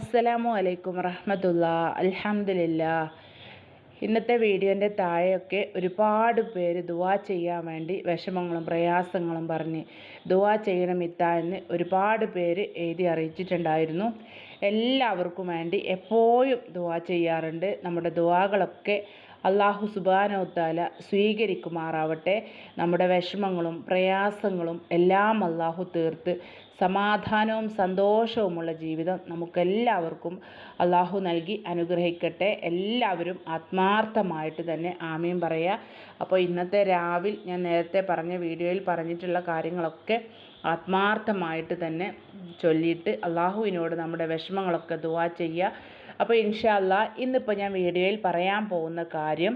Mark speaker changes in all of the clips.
Speaker 1: അസ്സലാമു അലൈക്കും റഹ്മത്തുള്ള. അൽഹംദുലില്ല. ഇന്നത്തെ വീഡിയോന്റെ താഴെയൊക്കെ ഒരുപാട് പേര് ദുവാ ചെയ്യാൻ വേണ്ടി വിഷമങ്ങളും പ്രയാസങ്ങളും പറഞ്ഞ് ദുവാ ചെയ്യണം ഇത്ത എന്ന് ഒരുപാട് പേര് എഴുതി അറിയിച്ചിട്ടുണ്ടായിരുന്നു. എല്ലാവർക്കും വേണ്ടി എപ്പോഴും ദുവാ ചെയ്യാറുണ്ട്. നമ്മുടെ ദുവാകളൊക്കെ അള്ളാഹു സുബാനോത്താല സ്വീകരിക്കുമാറാവട്ടെ. നമ്മുടെ വിഷമങ്ങളും പ്രയാസങ്ങളും എല്ലാം അള്ളാഹു തീർത്ത് സമാധാനവും സന്തോഷവുമുള്ള ജീവിതം നമുക്കെല്ലാവർക്കും അള്ളാഹു നൽകി അനുഗ്രഹിക്കട്ടെ. എല്ലാവരും ആത്മാർത്ഥമായിട്ട് തന്നെ ആമീൻ പറയുക. അപ്പോൾ ഇന്നത്തെ രാവിൽ ഞാൻ നേരത്തെ പറഞ്ഞ വീഡിയോയിൽ പറഞ്ഞിട്ടുള്ള കാര്യങ്ങളൊക്കെ ആത്മാർത്ഥമായിട്ട് തന്നെ ചൊല്ലിയിട്ട് അള്ളാഹുവിനോട് നമ്മുടെ വിഷമങ്ങളൊക്കെ ദുവാ ചെയ്യുക. അപ്പോൾ ഇൻഷാല്ല ഇന്നിപ്പോൾ ഞാൻ വീഡിയോയിൽ പറയാൻ പോകുന്ന കാര്യം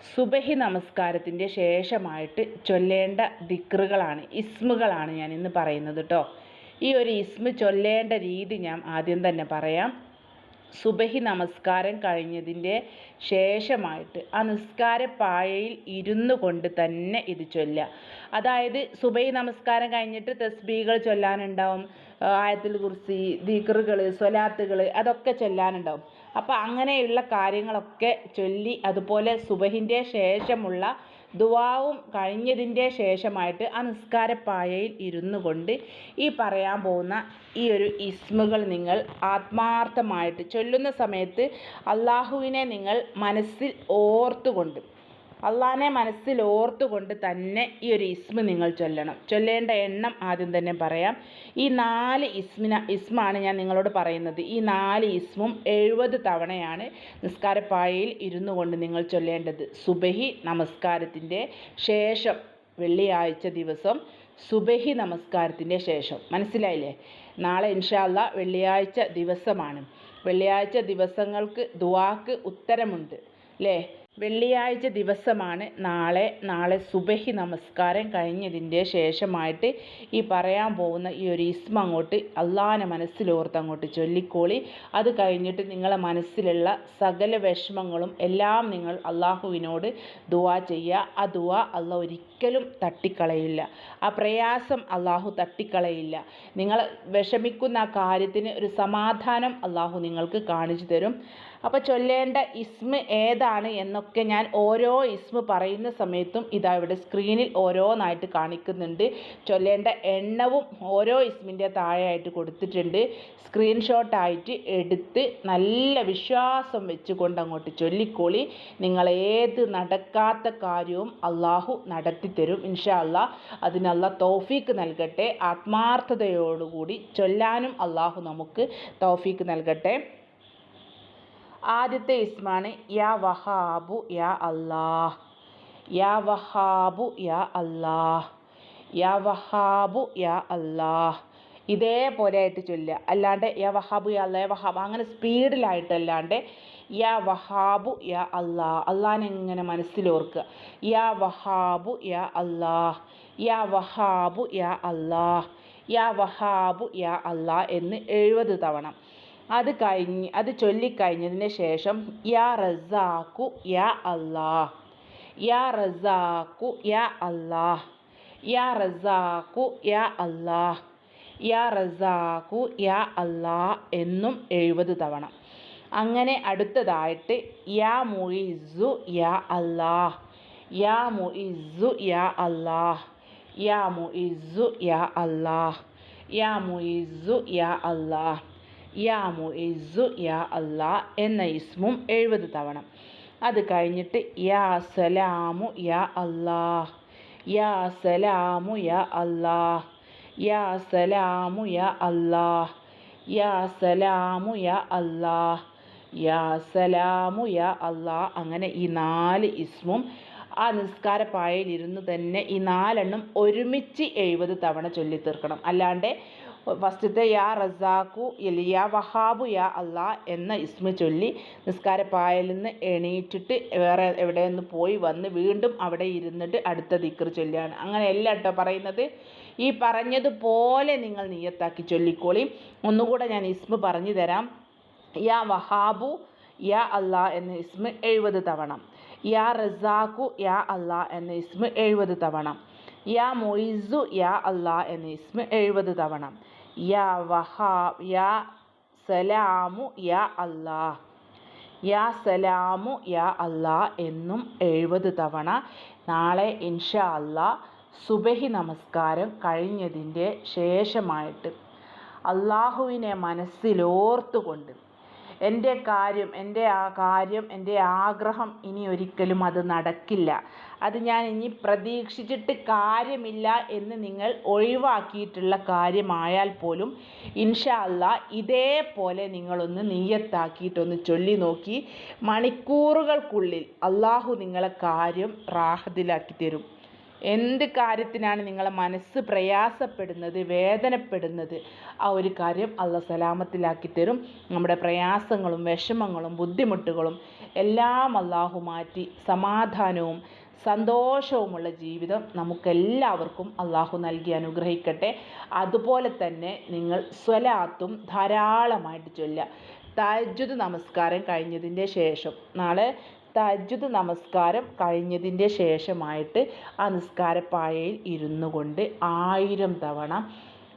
Speaker 1: സുബഹി നമസ്കാരത്തിന്റെ ശേഷമായിട്ട് ചൊല്ലേണ്ട ദിക്റുകളാണ് ഇസ്മുകളാണ് ഞാൻ ഇന്ന് പറയുന്നത് കേട്ടോ ഈ ഒരു ഇസ്മ ചൊല്ലേണ്ട രീതി ഞാൻ ആദ്യം തന്നെ പറയാം. സുബഹി നമസ്കാരം കഴിഞ്ഞതിന്റെ ശേഷമായിട്ട് ആ നിസ്കാര പായയിൽ ഇരുന്നു കൊണ്ട് തന്നെ ഇത് ചൊല്ലുക. അതായത് സുബഹി നമസ്കാരം കഴിഞ്ഞിട്ട് തസ്ബീകൾ ചൊല്ലാനുണ്ടാവും ആയത്തിൽ കുറിച്ച് ദിക്റുകൾ സ്വലാത്തുകൾ അതൊക്കെ ചൊല്ലാനുണ്ടാവും. അപ്പോൾ അങ്ങനെയുള്ള കാര്യങ്ങളൊക്കെ ചൊല്ലി അതുപോലെ സുബഹിന്റെ ശേഷമുള്ള ദുവാവും കഴിഞ്ഞതിന്റെ ശേഷമായിട്ട് ആ നിസ്കാരപ്പായയിൽ ഇരുന്നു കൊണ്ട് ഈ പറയാൻ പോകുന്ന ഈ ഒരു ഇസ്മുകൾ നിങ്ങൾ ആത്മാർത്ഥമായിട്ട് ചൊല്ലുന്ന സമയത്ത് അള്ളാഹുവിനെ നിങ്ങൾ മനസ്സിൽ ഓർത്തുകൊണ്ട് അള്ളാഹിനെ മനസ്സിൽ ഓർത്തുകൊണ്ട് തന്നെ ഈ ഒരു ഇസ്മ നിങ്ങൾ ചൊല്ലണം. ചൊല്ലേണ്ട എണ്ണം ആദ്യം തന്നെ പറയാം. ഈ നാല് ഇസ്മിന ഇസ്മാണ് ഞാൻ നിങ്ങളോട് പറയുന്നത്. ഈ നാല് ഇസ്മും എഴുപത് തവണയാണ് നിസ്കാരപ്പായയിൽ ഇരുന്നു കൊണ്ട് നിങ്ങൾ ചൊല്ലേണ്ടത്. സുബഹി നമസ്കാരത്തിന്റെ ശേഷം വെള്ളിയാഴ്ച ദിവസം സുബഹി നമസ്കാരത്തിന്റെ ശേഷം. മനസ്സിലായില്ലേ? നാളെ ഇൻഷാല്ല വെള്ളിയാഴ്ച ദിവസമാണ്. വെള്ളിയാഴ്ച ദിവസങ്ങൾക്ക് ദുവാക്ക് ഉത്തരമുണ്ട്. അല്ലേ വെള്ളിയാഴ്ച ദിവസമാണ്. നാളെ നാളെ സുബഹി നമസ്കാരം കഴിഞ്ഞതിന്റെ ശേഷമായിട്ട് ഈ പറയാൻ പോകുന്ന ഈ ഒരു ഇസ്മ അങ്ങോട്ട് അള്ളാഹാനെ മനസ്സിലോർത്ത് അങ്ങോട്ട് ചൊല്ലിക്കോളി. അത് കഴിഞ്ഞിട്ട് നിങ്ങളെ മനസ്സിലുള്ള സകല വിഷമങ്ങളും എല്ലാം നിങ്ങൾ അള്ളാഹുവിനോട് ദുവാ ചെയ്യുക. ആ ദുവാ അള്ള ഒരിക്കലും തട്ടിക്കളയില്ല. ആ പ്രയാസം അള്ളാഹു തട്ടിക്കളയില്ല. നിങ്ങൾ വിഷമിക്കുന്ന ആ കാര്യത്തിന് ഒരു സമാധാനം അള്ളാഹു നിങ്ങൾക്ക് കാണിച്ചു തരും. അപ്പോൾ ചൊല്ലേണ്ട ഇസ്മ ഏതാണ് എന്നൊക്കെ ഞാൻ ഓരോ ഇസ്മ പറയുന്ന സമയത്തും ഇതാ ഇവിടെ സ്ക്രീനിൽ ഓരോന്നായിട്ട് കാണിക്കുന്നുണ്ട്. ചൊല്ലേണ്ട എണ്ണവും ഓരോ ഇസ്മിന്റെ താഴെയായിട്ട് കൊടുത്തിട്ടുണ്ട്. സ്ക്രീൻഷോട്ടായിട്ട് എടുത്ത് നല്ല വിശ്വാസം വെച്ചുകൊണ്ട് അങ്ങോട്ട് ചൊല്ലിക്കോളി. നിങ്ങൾ ഏത് നടക്കാത്ത കാര്യവും അള്ളാഹു നടത്തിത്തരും ഇൻഷാ അല്ലാ അതിനല്ല തോഫീക്ക് നൽകട്ടെ. ആത്മാർത്ഥതയോടുകൂടി ചൊല്ലാനും അള്ളാഹു നമുക്ക് തോഫീക്ക് നൽകട്ടെ. ആദ്യത്തെ ഇസ്മാണ് യാ വഹാബു യാ അല്ലാഹ്. യാ വഹാബു യാ അല്ലാഹ്. യാ വഹാബു യാ അല്ലാഹ്. ഇതേപോലെ ആയിട്ട് ചൊല്ലുക. അല്ലാണ്ട് യാ വഹാബു യാ അല്ലാ വഹാബ് അങ്ങനെ സ്പീഡിലായിട്ടല്ലാണ്ട് യാ വഹാബു യാ അല്ലാ അള്ളാഹിനെ എങ്ങനെ മനസ്സിലോർക്കുക. യാ വഹാബു യാ അല്ലാഹ്. യാ വഹാബു യാ അല്ലാഹ്. യാ വഹാബു യാ അല്ലാ എന്ന് എഴുപത് തവണ. അത് കഴിഞ്ഞ് അത് ചൊല്ലിക്കഴിഞ്ഞതിന് ശേഷം യാ റസാഖു യാ അല്ലാഹ്. യാ റസാഖു യാ അല്ലാഹ്. യാ റസാഖു യാ അല്ലാഹ്. യാ റസാഖു യാ അല്ലാഹ് എന്നും എഴുപത് തവണ. അങ്ങനെ അടുത്തതായിട്ട് യാ മുയിസു യാ അല്ലാഹ്. യാ മുയിസു യാ അല്ലാഹ്. യാ മുയിസു യാ അല്ലാഹ്. യാ മുയിസു യാ അല്ലാഹ്. യാ മുഇസു യാ അല്ലാ എന്ന ഇസ്മും എഴുപത് തവണ. അത് കഴിഞ്ഞിട്ട് യാ സലാമു യാ അല്ലാഹ് യാ സലാമു യാ അല്ലാഹ് യാ സലാമു യാ അല്ലാഹ് യാ സലാമു യാ അല്ലാഹ് യാ സലാമു യാ അല്ലാഹ് അങ്ങനെ ഈ നാല് ഇസ്മും ആ നിസ്കാര പായയിലിരുന്ന് തന്നെ ഈ നാലെണ്ണം ഒരുമിച്ച് എഴുപത് തവണ ചൊല്ലി തീർക്കണം അല്ലാണ്ട് ഫസ്റ്റത്തെ യാ റസാഖു യാ വഹാബു യാ അള്ളാ എന്ന ഇസ്മ ചൊല്ലി നിസ്കാരപ്പായയിൽ നിന്ന് എണീറ്റിട്ട് വേറെ എവിടെ നിന്ന് പോയി വന്ന് വീണ്ടും അവിടെ ഇരുന്നിട്ട് അടുത്ത ദിക്കർ ചൊല്ലുകയാണ്. അങ്ങനെയല്ല കേട്ടോ പറയുന്നത്. ഈ പറഞ്ഞതുപോലെ നിങ്ങൾ നീയത്താക്കി ചൊല്ലിക്കോളി. ഒന്നുകൂടെ ഞാൻ ഇസ്മ പറഞ്ഞു തരാം. യാ വഹാബു യാ അള്ളാ എന്ന ഇസ്മ എഴുപത് തവണ. യാ റസാഖു യാ അള്ളാ എന്ന ഇസ്മ എഴുപത് തവണ. യാ മൊയ്സു യാ അള്ളാ എന്ന ഇസ്മ എഴുപത് തവണ. യാ വഹാ യാ സലാമു യാ അല്ലാ യാ സലാമു യാ അല്ലാ എന്നും എഴുപത് തവണ നാളെ ഇൻഷാ അല്ലാ സുബഹി നമസ്കാരം കഴിഞ്ഞതിന്റെ ശേഷമായിട്ട് അള്ളാഹുവിനെ മനസ്സിലോർത്തുകൊണ്ട് എന്റെ കാര്യം എന്റെ ആ കാര്യം എന്റെ ആഗ്രഹം ഇനി ഒരിക്കലും അത് നടക്കില്ല. അത് ഞാൻ ഇനി പ്രതീക്ഷിച്ചിട്ട് കാര്യമില്ല എന്ന് നിങ്ങൾ ഒഴിവാക്കിയിട്ടുള്ള കാര്യമായാൽ പോലും ഇൻഷാ ഇതേപോലെ നിങ്ങളൊന്ന് നീയത്താക്കിയിട്ടൊന്ന് ചൊല്ലി നോക്കി മണിക്കൂറുകൾക്കുള്ളിൽ അള്ളാഹു നിങ്ങളെ കാര്യം റാഹത്തിലാക്കി തരും എന്ത് കാര്യത്തിനാണ് നിങ്ങളെ മനസ്സ് പ്രയാസപ്പെടുന്നത് വേദനപ്പെടുന്നത്? ആ ഒരു കാര്യം അള്ള സലാമത്തിലാക്കി തരും. നമ്മുടെ പ്രയാസങ്ങളും വിഷമങ്ങളും ബുദ്ധിമുട്ടുകളും എല്ലാം അള്ളാഹു മാറ്റി സമാധാനവും സന്തോഷവുമുള്ള ജീവിതം നമുക്കെല്ലാവർക്കും അള്ളാഹു നൽകി അനുഗ്രഹിക്കട്ടെ. അതുപോലെ തന്നെ നിങ്ങൾ സ്വലാത്തും ധാരാളമായിട്ട് ചൊല്ലുക. തജ്ജുദ് നമസ്കാരം കഴിഞ്ഞതിന്റെ ശേഷം നാളെ തജ്ജുദ് നമസ്കാരം കഴിഞ്ഞതിന്റെ ശേഷമായിട്ട് ആ നിസ്കാരപ്പായയിൽ ഇരുന്നു കൊണ്ട് ആയിരം തവണ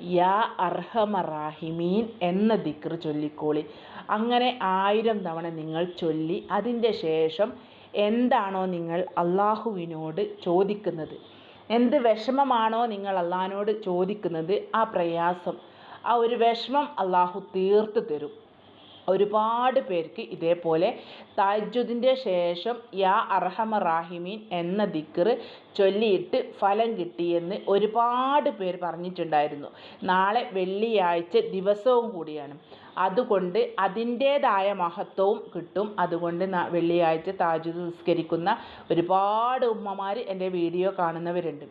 Speaker 1: യാ അർഹമറാഹിമീൻ എന്ന ദിക്ർ ചൊല്ലിക്കോളി. അങ്ങനെ ആയിരം തവണ നിങ്ങൾ ചൊല്ലി അതിന്റെ ശേഷം എന്താണോ നിങ്ങൾ അള്ളാഹുവിനോട് ചോദിക്കുന്നത്? എന്ത് വിഷമമാണോ നിങ്ങൾ അള്ളാഹിനോട് ചോദിക്കുന്നത്? ആ പ്രയാസം ആ ഒരു വിഷമം അള്ളാഹു തീർത്ത് തരും. ഒരുപാട് പേർക്ക് ഇതേപോലെ താജ്ജുദിന്റെ ശേഷം യാ അർഹമ റാഹിമീൻ എന്ന ദിക്ർ ചൊല്ലിയിട്ട് ഫലം കിട്ടിയെന്ന് ഒരുപാട് പേർ പറഞ്ഞിട്ടുണ്ടായിരുന്നു. നാളെ വെള്ളിയാഴ്ച ദിവസവും കൂടിയാണ്. അതുകൊണ്ട് അതിന്റേതായ മഹത്വവും കിട്ടും. അതുകൊണ്ട് വെള്ളിയാഴ്ച താജുദ് നിസ്കരിക്കുന്ന ഒരുപാട് ഉമ്മമാർ എന്റെ വീഡിയോ കാണുന്നവരുണ്ട്.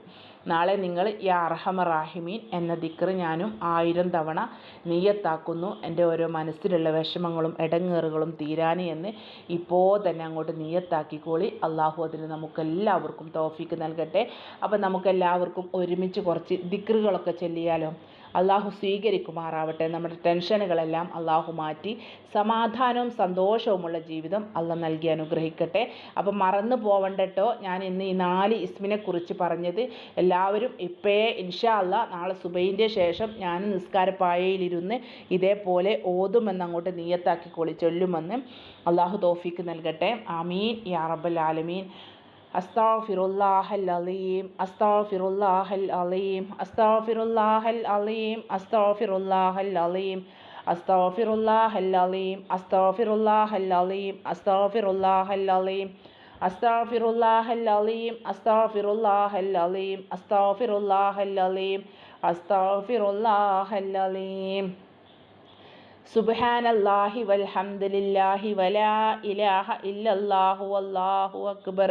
Speaker 1: നാളെ നിങ്ങൾ യാ അർഹമ റാഹിമീൻ എന്ന ദിക്ർ ഞാനും ആയിരം തവണ നീയത്താക്കുന്നു എന്റെ ഓരോ മനസ്സിലുള്ള വിഷമങ്ങളും ഇടങ്ങേറുകളും തീരാനി എന്ന് ഇപ്പോൾ തന്നെ അങ്ങോട്ട് നീയത്താക്കിക്കോളി അള്ളാഹു അതിന് നമുക്കെല്ലാവർക്കും തോഫിക്ക് നൽകട്ടെ. അപ്പം നമുക്കെല്ലാവർക്കും ഒരുമിച്ച് കുറച്ച് ദിക്റുകളൊക്കെ ചൊല്ലിയാലോ? അള്ളാഹു സ്വീകരിക്കുമാറാവട്ടെ. നമ്മുടെ ടെൻഷനുകളെല്ലാം അള്ളാഹു മാറ്റി സമാധാനവും സന്തോഷവുമുള്ള ജീവിതം അള്ള നൽകി അനുഗ്രഹിക്കട്ടെ. അപ്പം മറന്നു പോവണ്ടട്ടോ. ഞാൻ ഇന്ന് ഈ നാല് ഇസ്മിനെക്കുറിച്ച് പറഞ്ഞത്. എല്ലാവരും ഇപ്പേ ഇൻഷാ അല്ല നാളെ സുബൈന്റെ ശേഷം ഞാൻ നിസ്കാരപ്പായയിലിരുന്ന് ഇതേപോലെ ഓതുമെന്ന് അങ്ങോട്ട് നീയത്താക്കിക്കൊള്ളി ചൊല്ലുമെന്ന് അള്ളാഹു തോഫിക്ക് നൽകട്ടെ. ആമീൻ. യാ റബ്ബൽ ആലമീൻ. അസ്താഫിറുല്ലാഹൽ അലീം അസ്താഫിറുല്ലാഹൽ അലീം അസ്താഫിറുല്ലാഹൽ അലീം അസ്താഫിറുല്ലാഹൽ അലീം അസ്താഫിറുല്ലാഹൽ അലീം അസ്താഫിറുല്ലാഹൽ അലീം അസ്താഫിറുല്ലാഹൽ അലീം أستغفر الله العظيم أستغفر الله العظيم أستغفر الله العظيم أستغفر الله العظيم سبحان الله والحمد لله ولا إله إلا الله والله أكبر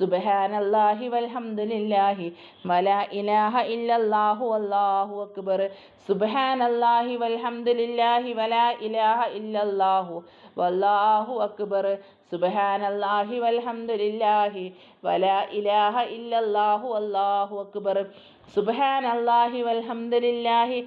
Speaker 1: സുബഹാനല്ലാഹി വൽഹംദുലില്ലാഹി വലാ ഇലാഹ ഇല്ലല്ലാഹു അല്ലാഹു അക്ബർ. സുബഹാനല്ലാഹി വൽഹംദുലില്ലാഹി വലാ ഇലാഹ ഇല്ലല്ലാഹു വല്ലാഹു അക്ബർ. സുബഹാനല്ലാഹി വൽഹംദുലില്ലാഹി വലാ ഇലാഹ ഇല്ലല്ലാഹു അല്ലാഹു അക്ബർ. സുബഹാനല്ലാഹി വൽഹംദുലില്ലാഹി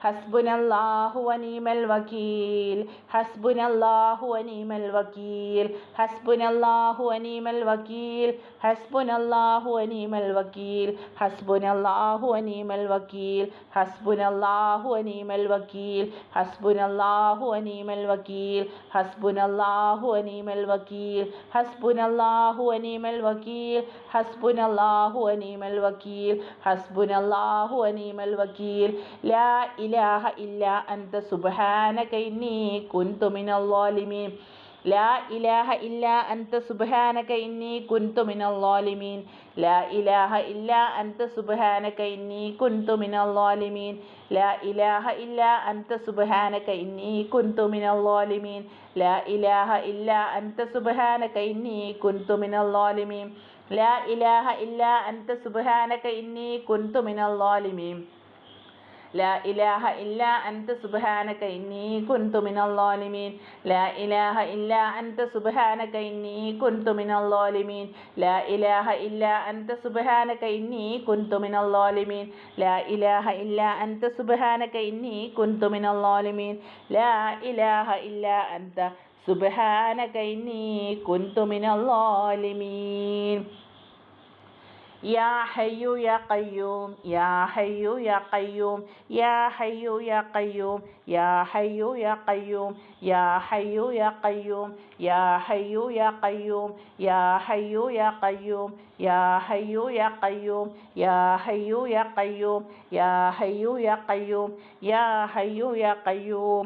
Speaker 1: الله والله أكبر سبحان الله والحمد لله ولا إله إلا الله والله أكبر سبحان الله والحمد لله ولا إله إلا الله والله أكبر سبحان الله والحمد لله ولا إله إلا الله والله أكبر حسبنا الله ونعم الوكيل حسبنا الله ونعم الوكيل حسبنا الله ونعم الوكيل ഇലാഹ ഇല്ല അന്ത സുബഹാനകൈനി കുൻതു മിനല്ലാലിമീൻ ലാ ഇലാഹ ഇല്ല അന്ത സുബഹാനക ഇന്നി കുൻതു മിനല്ലാലിമീൻ ലാ ഇലാഹ ഇല്ല അന്ത സുബഹാനക ഇന്നി കുൻതു മിനല്ലാലിമീൻ ലാ ഇലാഹ ഇല്ല അന്ത സുബഹാനക ഇന്നി കുൻതു മിനല്ലാലിമീൻ ലാ ഇലാഹ ഇല്ല അന്ത സുബഹാനക ഇന്നി കുൻതു മിനല്ലാലിമീൻ ലാ ഇലാഹ ഇല്ല അന്ത സുബഹാനക ഇന്നി കുൻതു മിനല്ലാലിമീൻ ലാ ഇലാഹ ഇല്ല അൻത സുബാനക ഇന്നി കുൻതു മിനല്ലാലിമീൻ ലാ ഇലാഹ ഇല്ല അൻത സുബാനക ഇന്നി കുൻതു മിനല്ലാലിമീൻ ലാ ഇലാഹ ഇല്ല അൻത സുബാനക ഇന്നി കുൻതു മിനല്ലാലിമീൻ ലാ ഇലാഹ ഇല്ല അൻത സുബാനക ഇന്നി കുൻതു മിനല്ലാലിമീൻ ലാ ഇലാഹ ഇല്ല അൻത സുബാനക ഇന്നി കുൻതു മിനല്ലാലിമീൻ യാ ഹയ്യു യാ കയ്യൂം യാ ഹയ്യു യാ കയ്യൂം യാ ഹയ്യു യാ കയ്യൂം യാ ഹയ്യു യാ കയ്യൂം യാ ഹയ്യു യാ കയ്യൂം യാ ഹയ്യു യാ കയ്യൂം യാ ഹയ്യു യാ കയ്യൂം യാ ഹയ്യു യാ കയ്യൂം യാ ഹയ്യു യാ കയ്യൂം യാ ഹയ്യു യാ കയ്യൂം യാ ഹയ്യു യാ കയ്യൂം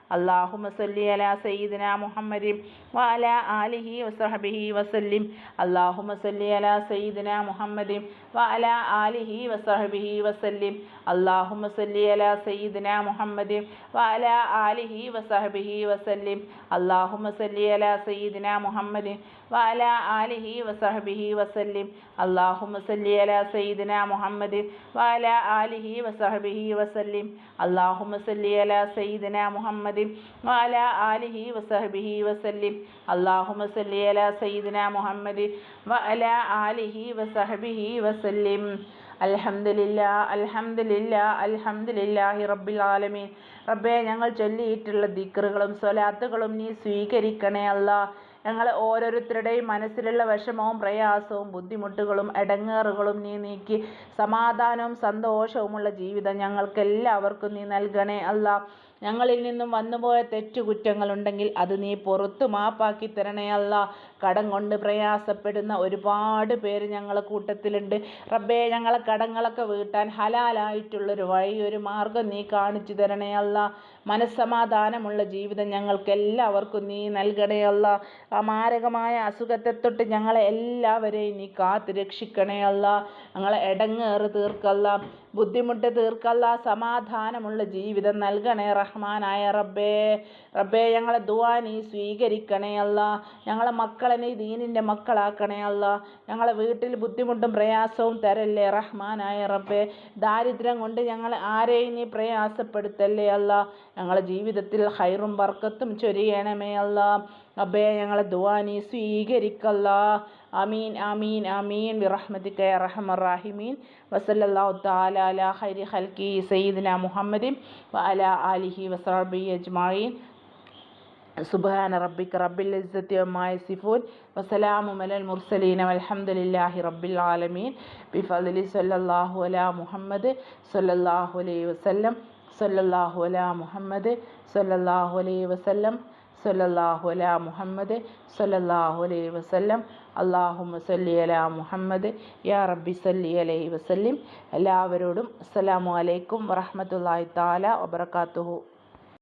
Speaker 1: അള്ളാഹു മസല്ലി അല സയ്യിദിന മുഹമ്മദിം വാല ആലിഹി വസഹബിഹി വസല്ലിം. അള്ളാഹു മസല്ലി അല സയ്യിദിന മുഹമ്മദിം വാല ആലിഹി വസഹബിഹി വസല്ലിം. അള്ളാഹുമ സല്ലി അല സയ്യിദിന മുഹമ്മദ് വാല ആലിഹി വസഹബിഹി വസല്ലിം. അള്ളാഹുമ സല്ലി അല സയ്യിദിന മുഹമ്മദ് വാല ആലിഹി വസഹബിഹി വസല്ലിം. അള്ളാഹുമ സല്ലി അല സയ്യിദിന മുഹമ്മദ് വാല ആലിഹി വസഹബിഹി വസല്ലിം. അള്ളാഹുമ സല്ലി അല സയ്യിദിന മുഹമ്മദ് വാല ആലിഹി വസഹബിഹി വസല്ലിം. അള്ളാഹുമ സല്ലി അല സയ്യിദിന മുഹമ്മദ് വാല ആലിഹി വസഹബിഹി വസല്ലിം. അൽഹംദുലില്ല അൽഹംദുലില്ല അൽഹംദുലില്ലാഹി റബ്ബിൽ ആലമീൻ. റബ്ബേ ഞങ്ങൾ ചൊല്ലിയിട്ടുള്ള ദിക്റുകളും സ്വലാത്തുകളും നീ സ്വീകരിക്കണേ അല്ല. ഞങ്ങൾ ഓരോരുത്തരുടെയും മനസ്സിലുള്ള വിഷമവും പ്രയാസവും ബുദ്ധിമുട്ടുകളും എടങ്ങേറുകളും നീ നീക്കി. സമാധാനവും സന്തോഷവുമുള്ള ജീവിതം ഞങ്ങൾക്ക് എല്ലാവർക്കും നീ നൽകണേ അല്ല. ഞങ്ങളിൽ നിന്നും വന്നുപോയ തെറ്റുകുറ്റങ്ങളുണ്ടെങ്കിൽ അത് നീ പുറത്തു മാപ്പാക്കി തരണേ അല്ല. കടം കൊണ്ട് പ്രയാസപ്പെടുന്ന ഒരുപാട് പേര് ഞങ്ങളെ കൂട്ടത്തിലുണ്ട്. റബ്ബേ ഞങ്ങളെ കടങ്ങളൊക്കെ വീട്ടാൻ ഹലാലായിട്ടുള്ളൊരു വഴി ഒരു മാർഗം നീ കാണിച്ചു തരണേ അല്ല. മനസ്സമാധാനമുള്ള ജീവിതം ഞങ്ങൾക്ക് എല്ലാവർക്കും നീ നൽകണേ ആ മാരകമായ അസുഖത്തെ തൊട്ട് ഞങ്ങളെ എല്ലാവരെയും നീ കാത്ത് രക്ഷിക്കണേ അല്ല. ഞങ്ങളെ ഇടങ്ങേറ് തീർക്കല്ല. ബുദ്ധിമുട്ട് തീർക്കല്ല സമാധാനമുള്ള ജീവിതം നൽകണേ റഹ്മാനായ റബ്ബേ. റബ്ബേ ഞങ്ങളെ ദുവാ നീ സ്വീകരിക്കണേ അല്ല. ഞങ്ങളെ മക്കളെ നീ ദീനിന്റെ മക്കളാക്കണേ അല്ല. ഞങ്ങളെ വീട്ടിൽ ബുദ്ധിമുട്ടും പ്രയാസവും തരല്ലേ റഹ്മാനായ റബ്ബേ. ദാരിദ്ര്യം കൊണ്ട് ഞങ്ങൾ ആരെയും നീ പ്രയാസപ്പെടുത്തല്ലേ അല്ല. ഞങ്ങളെ ജീവിതത്തിൽ ഹൈറും ബർക്കത്തും ചൊരിയണമേ അല്ല. റബ്ബേ ഞങ്ങളെ ദുവാ നീ സ്വീകരിക്കല്ല. അമീൻ അമീൻ അമീൻ ബിറഹ്മദിക്ക റഹമറാഹിമീൻ വസല്ലാഹു താല അല ഹൈരി ഹൽക്കി സയ്യിദിന മുഹമ്മദിൻ വ അല അലിഹി വസാബി അജ്മായിൻ സുബാന റബ്ബിക്ക് റബ്ബിൽ ഇസ്സത്യമായ സിഫൂൻ വസലാമു മലൽ മുർസലീൻ അലഹമുല്ലാഹി റബ്ബിൽ ആലമീൻ. ബിഫലി സല്ലാഹു അലാ മുഹമ്മദ് സല്ലാഹു അലൈ വസ്ലം സല്ലാഹു അലാ മുഹമ്മദ് സല്ലാഹു അലൈ വസ്ലം സല്ലല്ലാഹു അലാ മുഹമ്മദ് സല്ലല്ലാഹു അലൈഹി വസല്ലം. അള്ളാഹു സല്ലി അലാ മുഹമ്മദ്. യാ റബ്ബി സല്ലി അലൈഹി വസല്ലിം. എല്ലാവരോടും അസ്സലാമു അലൈക്കും വറഹ്മത്തുള്ളാഹി തആല വബറകാതുഹു.